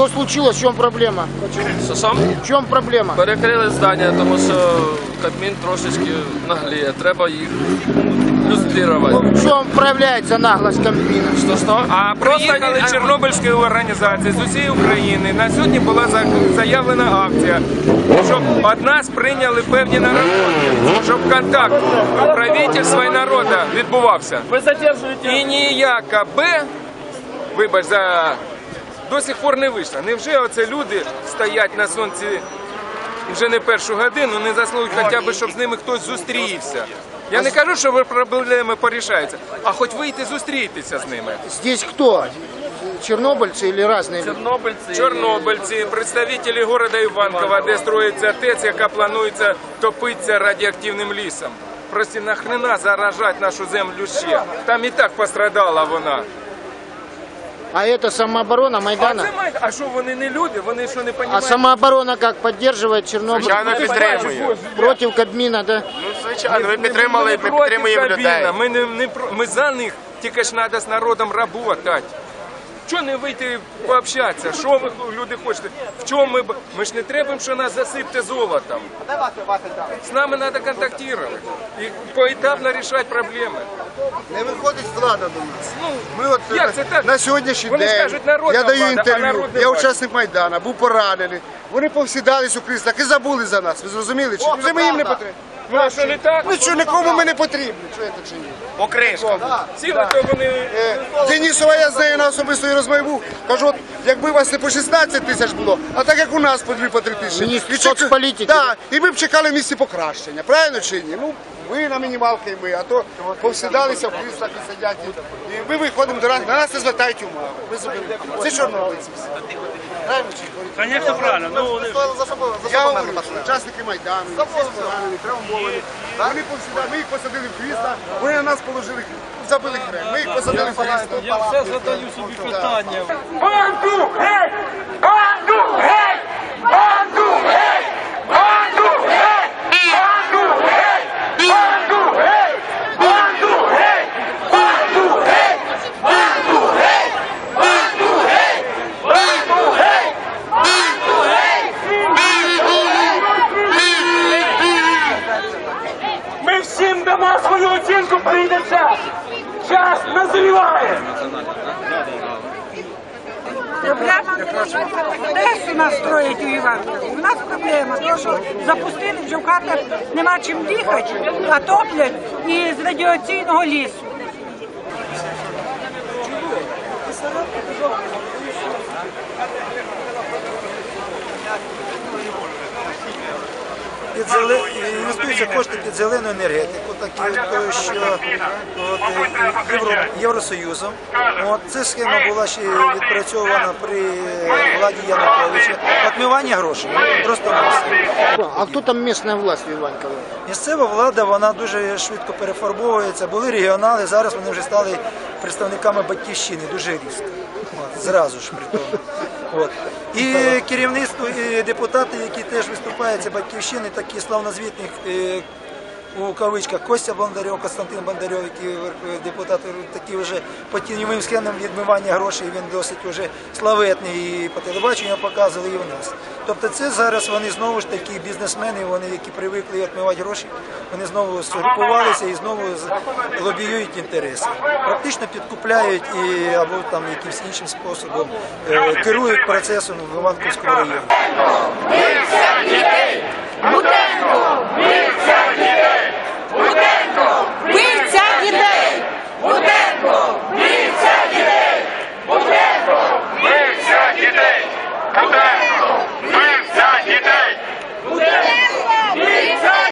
Что случилось? В чем проблема? Що сам? В чем проблема? Перекрили здання, тому що Кабмін трошечки нагліє. Треба їх люструвати. В чем проявляется наглость Кабмина? Що, що? А приїхали Чорнобильської організації з усієї України. На сьогодні була заявлена акція, щоб від нас прийняли певні наработки, щоб контакт правительства і народу відбувався. Ви задержуєте. І ніяка Б, вибач за до сих пор не вийшла. Невже оце люди стоять на сонці вже не першу годину, не заслуговують хоча б, щоб з ними хтось зустрівся. Я не кажу, що проблеми порішаються, а хоч вийти зустрітися з ними. Здесь кто? Чернобыльцы или разные? люди? Чорнобильці. Чорнобильці, представники города Іванкова, де строїться ТЕЦ, яка планується топитися радіоактивним лісом. Просто нахрена заражати нашу землю ще? Там і так пострадала вона. А это самооборона А Майдана? це Майдан. а що вони не люди? Вони що не А розуміють? самооборона как поддерживает Чернобыль? Звичайно, підтримує. Против Кабміна, да? Ну, звичайно, ми підтримали, ми проти підтримуємо Кабміна, людей. Ми, не, не, про- ми за них, тільки ж треба з народом працювати. Чого не вийти пообщатися? Що ви люди хочете? В чому ми б- ми ж не треба, що нас засипте золотом. З нами треба контактувати і поетапно рішати проблеми. Не виходить влада до нас. Ну Ми от як на- це так? на сьогоднішній Вони день скажуть, народна я даю влада, а інтерв'ю. Я бачить. учасник Майдана, був поранений. Вони повсідались у кріслах і забули за нас. Ви зрозуміли? Чи вже ми їм не потрібні? Ну а що не так? Ну що нікому ми не потрібні? Чуєте чи ні? Покришка. Сіли, то вони Е, Денісова я з нею на особистої розмові був. Кажу, от якби у вас не по 16 тисяч було, а так як у нас по 2 по 3 тисячі. Міністр чек- соцполітики. Да, і ми б чекали в місці покращення. Правильно чи ні? Ну, ви на мінімалки і ми, а то повсідалися в кріслах і сидять. І, ми виходимо до нас, на нас не звертають увагу. Ми зробили. Це чорнобильці всі. Правильно чи ні? Звісно, правильно. Ну, вони... Я говорю, учасники Майдану, всі поранені, травмовані. Вони повсідали, ми їх посадили в крісла, вони на нас положили, забили хрен. Ми їх посадили в крісла. Я все задаю собі питання. Банду геть! Банду геть! Банду всім дамо свою оцінку, прийде час! Час назріває! Одесу нас строїть у Іванкові. У нас проблема, тому що запустили вже в хатах нема чим дихати, а топлять із радіаційного лісу. Під інвестуються кошти під зелену енергетику, такі от, що от, е, Євро... Євросоюзом. От, ця схема була ще відпрацьована при владі Януковича. Отмивання грошей. Просто масово. А кто там местная власть в Иванково? Місцева влада вона дуже швидко перефарбовується. Були регіонали, зараз вони вже стали представниками батьківщини дуже різко. От, зразу ж при тому. От. І керівництво, і депутати, які теж виступають, це батьківщини, такі славнозвітні е, у кавичках Костя Бондарьов, Константин Бондарьов, який е, депутат, такі вже по тіньовим схемам відмивання грошей, він досить вже славетний і по телебаченню показували і у нас. Тобто це зараз вони знову ж такі бізнесмени, вони, які привикли відмивати гроші, вони знову сгрупувалися і знову лобіюють інтереси. Практично підкупляють і або там якимось іншим способом е, керують процесом в Іванківському районі.